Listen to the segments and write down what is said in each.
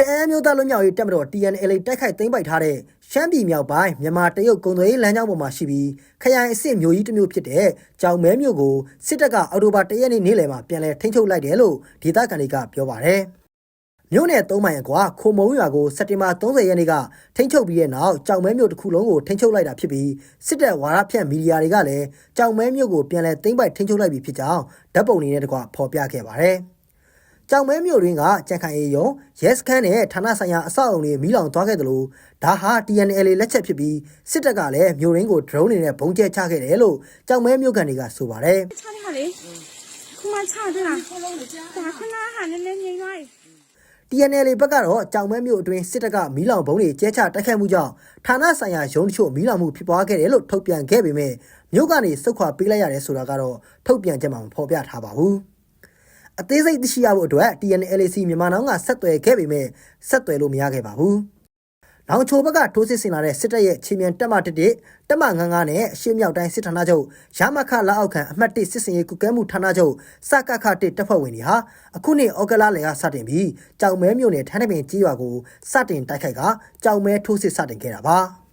တအမ်းမျိုးသားလွတ်မြောက်ရေးတပ်မတော် TNLA တိုက်ခိုက်သိမ်းပိုက်ထားတဲ့ရှမ်းပြည်မြောက်ပိုင်းမြန်မာတရုတ်ကုန်သွယ်ရေးလမ်းကြောင်းပေါ်မှာရှိပြီးခရိုင်အစ်စ်မျိုးကြီးတစ်မျိုးဖြစ်တဲ့ကြောင်မဲမျိုးကိုစစ်တပ်ကအော်တိုဘာ၁ရက်နေ့နေ့လယ်မှာပြန်လည်ထိန်းချုပ်လိုက်တယ်လို့ဒေသခံတွေကပြောပါတယ်။မြို့နယ်၃မိုင်အကွာခိုမုံရွာကိုစက်တင်ဘာ30ရက်နေ့ကထိန်းချုပ်ပြီးတဲ့နောက်ကြောင်မဲမျိုးတစ်ခုလုံးကိုထိန်းချုပ်လိုက်တာဖြစ်ပြီးစစ်တပ်ဝါရဖြန့်မီဒီယာတွေကလည်းကြောင်မဲမျိုးကိုပြန်လည်သိမ်းပိုက်ထိန်းချုပ်လိုက်ပြီဖြစ်ကြောင်းဓာတ်ပုံတွေနဲ့တကွဖော်ပြခဲ့ပါတယ်။ ကြောင်မဲမြို့တွင်ကကြံခိုင်အေယုံရဲစခန်းနဲ့ဌာနဆိုင်ရာအဆောက်အုံတွေမီးလောင်သွားခဲ့တယ်လို့ဒါဟာ TNLA လက်ချက်ဖြစ်ပြီးစစ်တပ်ကလည်းမြို့ရင်းကို drone တွေနဲ့ဘုံကျဲချခဲ့တယ်လို့ကြောင်မဲမြို့ကန်တွေကဆိုပါတယ်။ချရလေ။ခုမှချတယ်လား။ဒါခဏဟာနည်းနည်းငြိမ်သွားပြီ။ TNL ဘက်ကတော့ကြောင်မဲမြို့အတွင်းစစ်တပ်ကမီးလောင်ဘုံတွေကျဲချတိုက်ခတ်မှုကြောင့်ဌာနဆိုင်ရာရုံးတချို့မီးလောင်မှုဖြစ်ပွားခဲ့တယ်လို့ထုတ်ပြန်ခဲ့ပေမဲ့မြို့ကနေစုခွာပေးလိုက်ရတယ်ဆိုတာကတော့ထုတ်ပြန်ချက်မှမဖော်ပြထားပါဘူး။ အသေးစိတ်သိရှိရဖို့အတွက် TNLC မြန်မာနောင်ကဆက်သွယ်ခဲ့ပေမဲ့ဆက်သွယ်လို့မရခဲ့ပါဘူး။နောင်ချိုဘက်ကထိုးစစ်ဆင်လာတဲ့စစ်တပ်ရဲ့ခြေမြန်တက်မတစ်တစ်တက်မငန်းငန်းနဲ့အရှေ့မြောက်တိုင်းစစ်ဌာနချုပ်ရမခလက်အောက်ခံအမှတ်1စစ်စင်ရေးကုကဲမှုဌာနချုပ်စကခ1တပ်ဖွဲ့ဝင်တွေဟာအခုနှစ်ဩဂလလယ်ကစတင်ပြီးကြောင်မဲမြို့နယ်ထန်းတပင်ကြီးရွာကိုစတင်တိုက်ခိုက်ကကြောင်မဲထိုးစစ်စတင်ခဲ့တာပါ။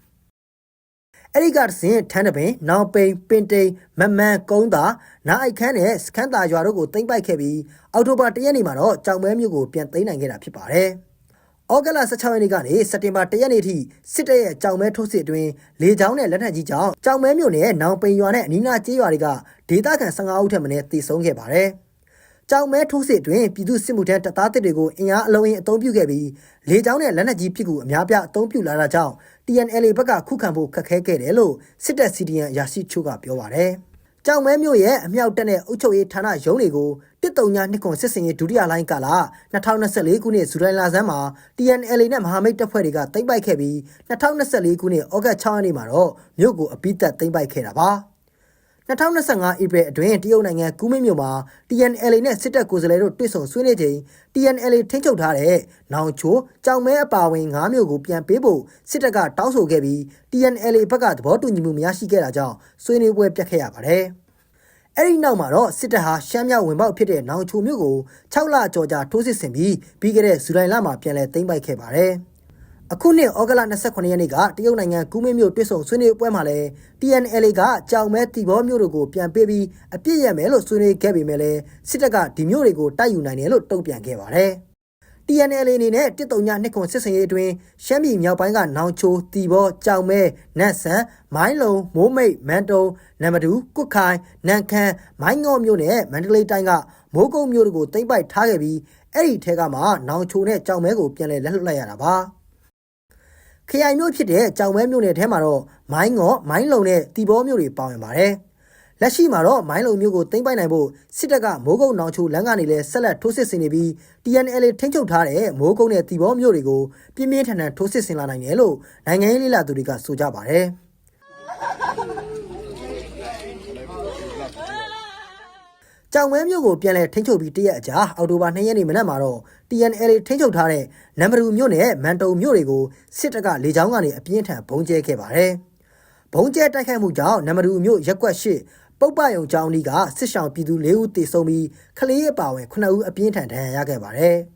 အဲ့ဒီကတစဉ်ထန်းတပင်နောင်ပိန်ပင်တိန်မမန်းကုန်းသာနာအိုက်ခန်းနဲ့စခန်းသာရွာတို့ကိုသိမ်းပိုက်ခဲ့ပြီးအောက်တိုဘာ၁ရက်နေ့မှာတော့ကြောင်မဲမြို့ကိုပြန်သိမ်းနိုင်ခဲ့တာဖြစ်ပါတယ်။ဩဂတ်လ16ရက်နေ့ကနေစက်တင်ဘာ1ရက်နေ့ထိစစ်တပ်ရဲ့ကြောင်မဲထိုးစစ်အတွင်းလေကြောင်းနဲ့လက်နက်ကြီးကြောင့်ကြောင်မဲမြို့နယ်နောင်ပိန်ရွာနဲ့အနီးနားကျေးရွာတွေကဒေသခံ15ဦးထက်မနည်းသေဆုံးခဲ့ပါတယ်။ ကြောင်မဲထိုးစစ်အတွင်းပြည်သူစစ်မှုထမ်းတပ်သားတစ်တွေကိုအင်အားအလုံးအင်းအုံပြုခဲ့ပြီးလေကြောင်းနဲ့လက်နက်ကြီးပစ်ကူအများပြအုံပြုလာတာကြောင့် TNLA ဘက်ကခုခံဖို့ခက်ခဲခဲ့တယ်လို့စစ်တပ် CDN အရာရှိချို့ကပြောပါတယ်။ကြောင်မဲမြို့ရဲ့အမြောက်တပ်နဲ့အုပ်ချုပ်ရေးဌာနရုံးတွေကို139နှစ်ခွန်စစ်စင်ရေးဒုတိယလိုင်းကာလ2024ခုနှစ်ဇူလိုင်လဆန်းမှာ TNLA နဲ့မဟာမိတ်တပ်ဖွဲ့တွေကသိမ်းပိုက်ခဲ့ပြီး2024ခုနှစ်ဩဂတ်6ရက်နေ့မှာတော့မြို့ကိုအပိသက်သိမ်းပိုက်ခဲ့တာပါ 2025ဧပြီအတွင်းတရုတ်နိုင်ငံကူးမင်းမြို့မှာ TNLA နဲ့စစ်တပ်ကိုယ်စားလှယ်တို့တွေ့ဆုံဆွေးနွေးချိန် TNLA ထိန်းချုပ်ထားတဲ့နောင်ချိုကြောင်မဲအပါဝင်၅မြို့ကိုပြန်ပေးဖို့စစ်တပ်ကတောင်းဆိုခဲ့ပြီး TNLA ဘက်ကသဘောတူညီမှုမရရှိခဲ့တာကြောင့်ဆွေးနွေးပွဲပြတ်ခဲ့ရပါတယ်။အဲ့ဒီနောက်မှာတော့စစ်တပ်ဟာရှမ်းမြောက်ဝင်ပေါက်ဖြစ်တဲ့နောင်ချိုမြို့ကို6လကြော်ကြာထိုးစစ်ဆင်ပြီးပြီးခဲ့တဲ့ဇူလိုင်လမှာပြန်လည်သိမ်းပိုက်ခဲ့ပါတယ်။ အခုနှစ်ဩဂလ29ရက်နေ့ကတရုတ်နိုင်ငံကူးမင်းမြို့တွေ့ဆုံဆွေးနွေးပွဲမှာလည်း TNLA ကကြောင်မဲတီဘောမြို့တို့ကိုပြန်ပေးပြီးအပြစ်ရမယ်လို့ဆွေးနွေးခဲ့ပေမဲ့လည်းစစ်တပ်ကဒီမြို့တွေကိုတိုက်ယူနိုင်တယ်လို့တုံ့ပြန်ခဲ့ပါတယ်။ TNL အနေနဲ့139နှစ်ခွန်စစ်စင်ရေးအတွင်းရှမ်းပြည်မြောက်ပိုင်းကနောင်ချိုတီဘောကြောင်မဲနတ်ဆန်မိုင်းလုံမိုးမိတ်မန်တုံနံပါတူကုတ်ခိုင်နန်ခမ်းမိုင်းငေါမြို့နဲ့မန္တလေးတိုင်းကမိုးကုတ်မြို့တို့ကိုသိမ်းပိုက်ထားခဲ့ပြီးအဲ့ဒီထဲကမှနောင်ချိုနဲ့ကြောင်မဲကိုပြန်လည်လက်လွတ်လိုက်ရတာပါ ခရိုင်မြို့ဖြစ်တဲ့ကြောင်မဲမြို့နယ်ထဲမှာတော့မိုင်းငေါမိုင်းလုံနဲ့တီဘောမြို့တွေပါဝင်ပါတယ်လက်ရှိမှာတော့မိုင်းလုံမျိုးကိုသိမ်းပိုက်နိုင်ဖို့စစ်တပ်ကမိုးကုတ်နောင်ချိုလမ်းကနေလဲဆက်လက်ထိုးစစ်ဆင်နေပြီး TNL ထိန်းချုပ်ထားတဲ့မိုးကုတ်နဲ့တီဘောမျိုးတွေကိုပြင်းပြင်းထန်ထန်ထိုးစစ်ဆင်လာနိုင်တယ်လို့နိုင်ငံရေးလေလာသူတွေကဆိုကြပါတယ် ကြောင်မဲမျိုးကိုပြန်လဲထိန်းချုပ်ပြီးတရက်အကြာအောက်တိုဘာ2ရက်နေ့မနက်မှာတော့ TNL ထိန်းချုပ်ထားတဲ့နံပါတ်မြို့နဲ့မန်တုံမြို့တွေကိုစစ်တပ်ကလေကြောင်းကနေအပြင်းထန်ဘုံကျဲခဲ့ပါတယ်။ဘုံကျဲတိုက်ခိုက်မှုကြောင့်နံပါတ်မြို့ရက်ကွက်ရှိပုပ္ပယုံကျောင်းကြီးကစစ်ဆောင်ပြည်သူ၄ဦးသေဆုံးပြီးကလေးအပါအဝင်9ဦးအပြင်းထန်ဒဏ်ရာရခဲ့ပါတယ်။